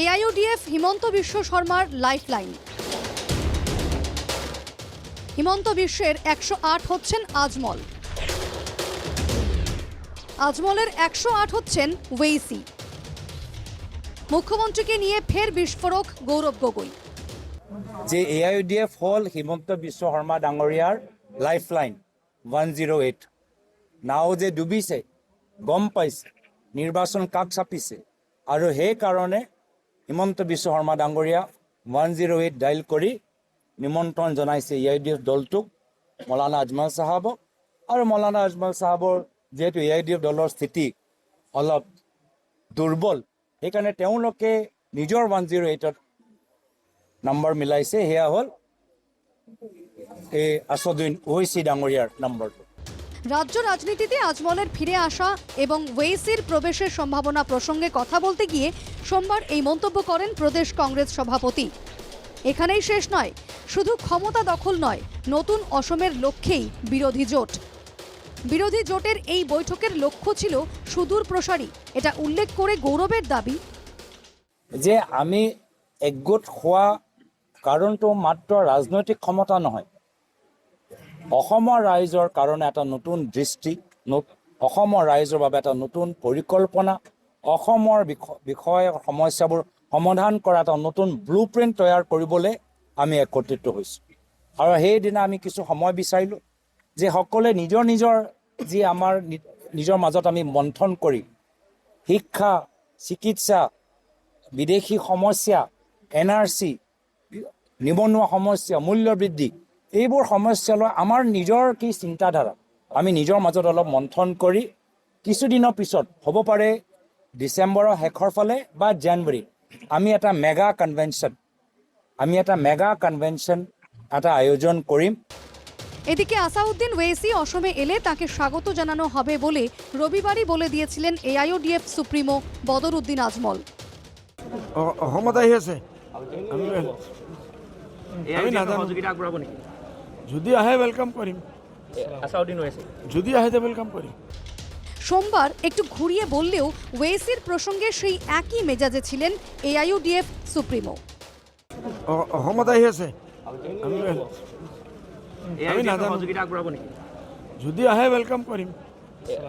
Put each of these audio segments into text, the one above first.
AIUDF Himanta Biswa শর্মার lifeline. Himanta বিশ্বের একশো আট হচ্ছেন আজমল। আজমলের একশো আট হচ্ছেন ওয়েসি মুখ্যমন্ত্রীকে নিয়ে ফের বিস্ফোরক গৌরব গগৈ। যে এ আই ডি এফ হ'ল হিমন্ত বিশ্ব শৰ্মা ডাঙৰীয়াৰ লাইফলাইন ওৱান জিৰ' এইট। নাও যে ডুবিছে, গম পাইছে নিৰ্বাচন কাক চাপিছে, আৰু সেইকাৰণে হিমন্ত বিশ্ব শৰ্মা ডাঙৰীয়া ওৱান জিৰ' এইট ডাইল কৰি নিমন্ত্ৰণ জনাইছে এ আই ডি এফ দলটোক, মৌলানা আজমল চাহাবক আৰু মৌলানা আজমল চাহাবৰ যিহেতু এ আই ডি এফ দলৰ স্থিতি অলপ দুৰ্বল, সেইকাৰণে তেওঁলোকে নিজৰ ওৱান জিৰ' এইটত নম্বৰ মিলাইছে, সেয়া হ'ল এই আছদুদ্দিন ওৱেচি ডাঙৰীয়াৰ নম্বৰটো রাজ্য রাজনীতিতে আজমলের ফিরে আসা এবং ওয়েসির প্রবেশের সম্ভাবনা প্রসঙ্গে কথা বলতে গিয়ে সোমবার এই মন্তব্য করেন প্রদেশ কংগ্রেস সভাপতি। এখানেই শেষ নয়, শুধু ক্ষমতা দখল নয়, নতুন অসমের লক্ষ্যেই বিরোধী জোট। বিরোধী জোটের এই বৈঠকের লক্ষ্য ছিল সুদূর প্রসারী, এটা উল্লেখ করে গৌরবের দাবি। যে আমি একগোট হোৱা কাৰণটো মাত্ৰ ৰাজনৈতিক ক্ষমতা নহয় অসমৰ ৰাইজৰ কাৰণে এটা নতুন দৃষ্টি অসমৰ ৰাইজৰ বাবে এটা নতুন পৰিকল্পনা অসমৰ বিষ- বিষয় সমস্যাবোৰ সমাধান কৰা এটা নতুন ব্লু প্ৰিণ্ট তৈয়াৰ কৰিবলৈ আমি একত্ৰিত হৈছোঁ। আৰু সেইদিনা আমি কিছু সময় বিচাৰিলোঁ যে সকলোৱে নিজৰ নিজৰ যি আমাৰ নিজৰ মাজত আমি মন্থন কৰি শিক্ষা চিকিৎসা বিদেশী সমস্যা এন আৰ চি নিবনুৱা সমস্যা মূল্য বৃদ্ধি এইবোৰ সমস্যা লৈ আমাৰ নিজৰ কি চিন্তাধাৰা আমি নিজৰ মাজত অলপ মন্থন কৰি কিছুদিনৰ পিছত হ'ব পাৰে ডিচেম্বৰৰ শেষৰ ফালে বা জানুৱাৰী আমি এটা মেগা কনভেনশ্যন আমি এটা মেগা কনভেনশ্যন এটা আয়োজন কৰিম এদিকে আসাউদ্দিন ওয়েসি অসমে এলে তাকে স্বাগত জানানো হবে বলে রবিবারই বলে দিয়েছিলেন এআইওডিএফ সুপ্রিমো বদরুদ্দিন আজমল অ- অসমত আহি আছে আমি নাজানো যদি আহে আছাউদ্দিন ওৱেইছি যদি আহে তে ৱেলকাম কৰিম সোমবার একটু ঘুরিয়ে বললেও ওয়েসির প্রসঙ্গে সেই একই মেজাজে ছিলেন এআইইউডিএফ সুপ্রিমো। অ- অসমত আহি আছে। আমি নাজানো যদি আহে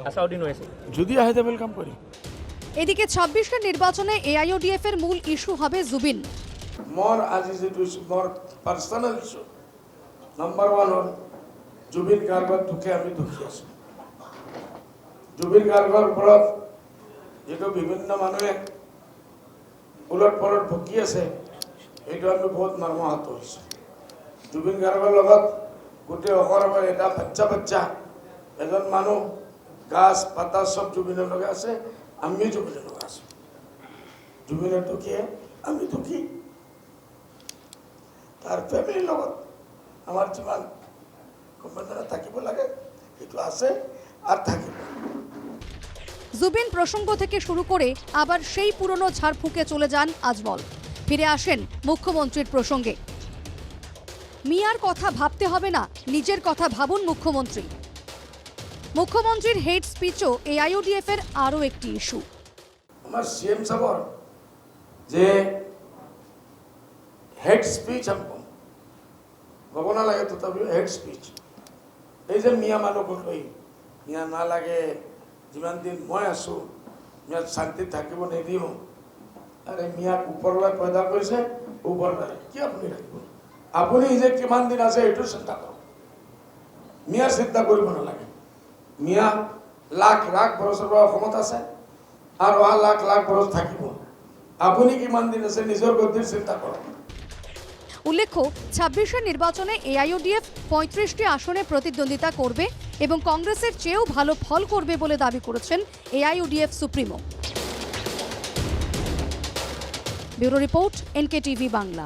আছাউদ্দিন ওৱেইছি যদি আহে তে ৱেলকাম কৰিম এদিকে ছাব্বিশের নির্বাচনে এআইইউডিএফ এর মূল ইস্যু হবে জুবিন। মোৰ আজি যিটো ইছ্যু মোৰ পাৰ্চনেল ইছ্যু নম্বৰ ওৱান হ'ল, জুবিন গাৰ্গৰ দুখে আমি দুখী আছোঁ। জুবিন গাৰ্গৰ ওপৰত যিটো বিভিন্ন মানুহে ওলট পলট ভুকি আছে, সেইটো আমি বহুত মৰ্মাহত হৈছোঁ। জুবিন গাৰ্গৰ লগত গোটেই অসমৰ এটা বাচ্চা বাচ্চা এজন মানুহ, গাছ, পাতা চব জুবিনৰ লগত আছে, আমিও জুবিনৰ লগত আছোঁ। জুবিনৰ দুখীয়ে আমি দুখী। তাৰ ফেমিলিৰ লগত আমাৰ যিমান সম্বেদনা থাকিব লাগে সেইটো আছে আৰু থাকিব। জুবিন প্রসঙ্গ থেকে শুরু করে আবার সেই পুরনো ঝাড়ফুঁকে চলে যান আজমল। ফিরে আসেন মুখ্যমন্ত্রীর প্রসঙ্গে। মিয়ার কথা ভাবতে হবে না নিজের কথা ভাবুন মুখ্যমন্ত্রী। মুখ্যমন্ত্রীর হেড স্পিচও এআইইউডিএফ এর আরও একটি ইস্যু। আমাৰ চি এম চাবৰ যে হেড স্পিচ আমি ক'ব নালাগে তথাপিও হেড স্পিচ এই যে মিয়া মানুহক লৈ মিয়া নালাগে যিমান দিন মই আছোঁ, মিয়াত শান্তিত থাকিব নিদিওঁ। আৰে মিয়াক ওপৰলৈ পয়দা কৰিছে ওপৰলৈ কি আপুনি ৰাখিব? আপুনি যে কিমান দিন আছে সেইটো চিন্তা কৰক। মিয়া চিন্তা কৰিব নালাগে। মিয়া লাখ লাখ বছৰৰ পৰা অসমত আছে আৰু অহা লাখ লাখ বছৰ থাকিব। আপুনি কিমান দিন আছে নিজৰ গতিৰ চিন্তা কৰক। উল্লেখ্য, ছাব্বিশের নির্বাচনে এআইওডিএফ পঁয়ত্রিশটি আসনে প্রতিদ্বন্দ্বিতা করবে এবং কংগ্রেসের চেয়েও ভালো ফল করবে বলে দাবি করেছেন AIUDF supremo. Bureau report NK TV Bangla.